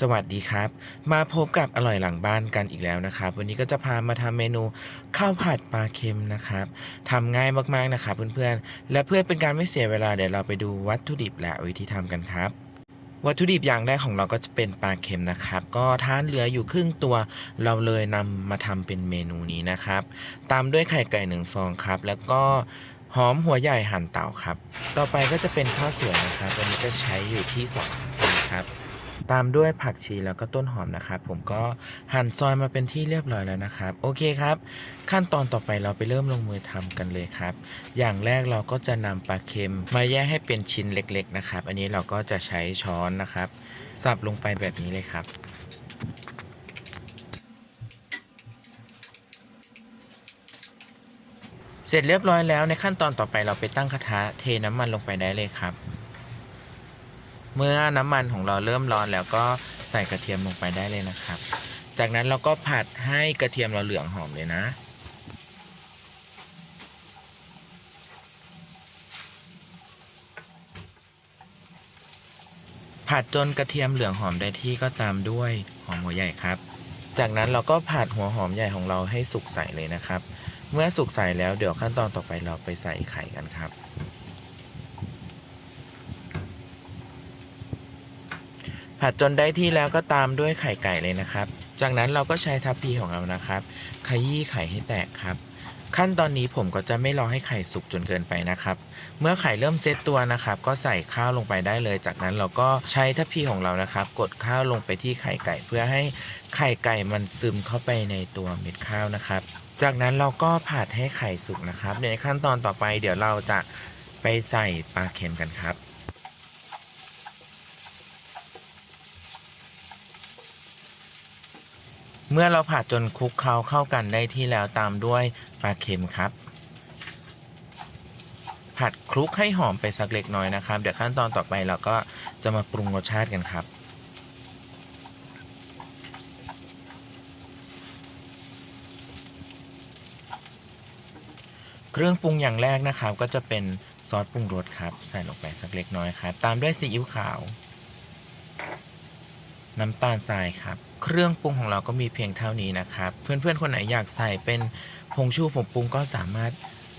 สวัสดีครับ มาพบกับอร่อยหลังบ้านกันอีกแล้วนะครับ วันนี้ก็จะพามาทำเมนูข้าวผัดปลาเค็มนะครับทำง่ายมากๆนะครับเพื่อนๆ และเพื่อเป็นการไม่เสียเวลาเดี๋ยวเราไปดูวัตถุดิบและวิธีทำกันครับวัตถุดิบอย่างแรกของเราก็จะเป็นปลาเค็มนะครับ ก็ทานเหลืออยู่ครึ่งตัวเราเลยนำมาทำเป็นเมนูนี้นะครับ ตามด้วยไข่ไก่หนึ่งฟองครับ แล้วก็หอมหัวใหญ่หั่นเต่าครับ ต่อไปก็จะเป็นข้าวสวยนะครับวันนี้ก็ใช้อยู่ที่สองครับ ตามด้วยผักชีแล้วก็ต้นหอมนะครับ ผมก็หั่นซอยมาเป็นที่เรียบร้อยแล้วนะครับ โอเคครับ ขั้นตอนต่อไปเราไปเริ่มลงมือทำกันเลยครับ อย่างแรกเราก็จะนำปลาเค็ม มาแยกให้เป็นชิ้นเล็ก ๆนะครับ อันนี้เราก็จะใช้ช้อนนะครับ สับลงไปแบบนี้เลยครับเสร็จเรียบร้อยแล้วในขั้นตอนต่อไปเราไปตั้งกระทะเทน้ำมันลงไปได้เลยครับ เมื่อน้ำมันของเราเริ่มร้อนแล้วก็ใส่กระเทียมลงไปได้เลยนะครับ จากนั้นเราก็ผัดให้กระเทียมเราเหลืองหอมเลยนะผัดจนกระเทียมเหลืองหอมได้ที่ก็ตามด้วยหอมหัวใหญ่ครับ จากนั้นเราก็ผัดหัวหอมใหญ่ของเราให้สุกใสเลยนะครับ เมื่อสุกใสแล้วเดี๋ยวขั้นตอนต่อไปเราไปใส่ไข่กันครับ ผัดจนได้ที่แล้วก็ตามด้วยไข่ไก่เลยนะครับ จากนั้นเราก็ใช้ทัพพีของเรานะครับ ขยี้ไข่ให้แตกครับ ขั้นตอนนี้ผมก็จะไม่รอให้ไข่สุกจนเกินไปนะครับ เมื่อไข่เริ่มเซตตัวนะครับ ก็ใส่ข้าวลงไปได้เลย จากนั้นเราก็ใช้ทัพพีของเรานะครับ กดข้าวลงไปที่ไข่ไก่ เพื่อให้ไข่ไก่มันซึมเข้าไปในตัวเม็ดข้าวนะครับ จากนั้นเราก็ผัดให้ไข่สุกนะครับ ในขั้นตอนต่อไปเดี๋ยวเราจะไปใส่ปลาเค็มกันครับ เมื่อเราผัดจนคลุกเคล้าเข้ากันได้ที่แล้วตามด้วยปลาเค็มครับ ผัดคลุกให้หอมไปสักเล็กน้อยนะครับ เดี๋ยวขั้นตอนต่อไปเราก็จะมาปรุงรสชาติกันครับ เครื่องปรุงอย่างแรกนะครับ ก็จะเป็นซอสปรุงรสครับ ใส่ลงไปสักเล็กน้อยครับ ตามด้วยซีอิ๊วขาว น้ำตาลทรายครับ เครื่องปรุงของเราก็มีเพียงเท่านี้นะครับ เพื่อนๆ คนไหนอยากใส่เป็นผงชูผงปรุงก็สามารถ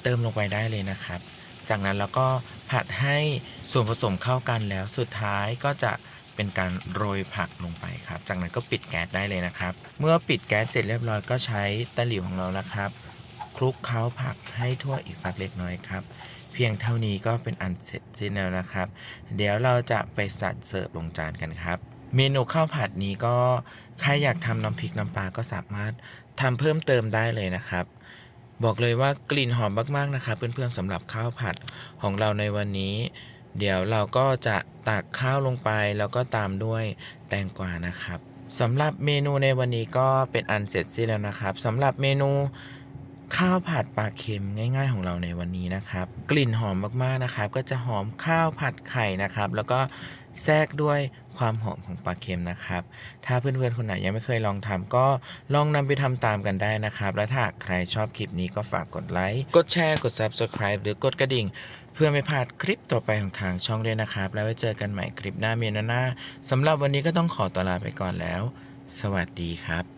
เติมลงไปได้เลยนะครับ จากนั้นเราก็ผัดให้ส่วนผสมเข้ากันแล้วสุดท้ายก็จะเป็นการโรยผักลงไปครับ จากนั้นก็ปิดแก๊สได้เลยนะครับ เมื่อปิดแก๊สเสร็จเรียบร้อยก็ใช้ตะหลิวของเรานะครับ คลุกเคล้าผักให้ทั่วอีกสักเล็กน้อยครับ เพียงเท่านี้ก็เป็นอันเสร็จสิ้นแล้วนะครับ เดี๋ยวเราจะไปสัดเสิร์ฟลงจานกันครับ เมนูข้าวผัดนี้ก็ใครอยากทำน้ำพริกน้ำปลาก็สามารถทำเพิ่มเติมได้เลยนะครับ บอกเลยว่ากลิ่นหอมมากๆนะครับ เพื่อนๆสำหรับข้าวผัดของเราในวันนี้ เดี๋ยวเราก็จะตักข้าวลงไปแล้วก็ตามด้วยแตงกวานะครับสำหรับเมนูในวันนี้ก็เป็นอันเสร็จสิ้นแล้วนะครับสำหรับเมนู ข้าวผัดปลาเค็มง่าย ๆ ของเราในวันนี้นะครับ กลิ่นหอมมากๆนะครับ ก็จะหอมข้าวผัดไข่นะครับ แล้วก็แทรกด้วยความหอมของปลาเค็มนะครับ ถ้าเพื่อนๆคนไหนยังไม่เคยลองทำก็ลองนำไปทำตามกันได้นะครับ และถ้าใครชอบคลิปนี้ก็ฝากกดไลค์กดแชร์กด Subscribe หรือกดกระดิ่ง เพื่อไม่พลาดคลิปต่อไปของทางช่องด้วยนะครับ แล้วไว้เจอกันใหม่คลิปหน้าเมนหน้าสำหรับวันนี้ก็ต้องขอตัวลาไปก่อนแล้ว สวัสดีครับ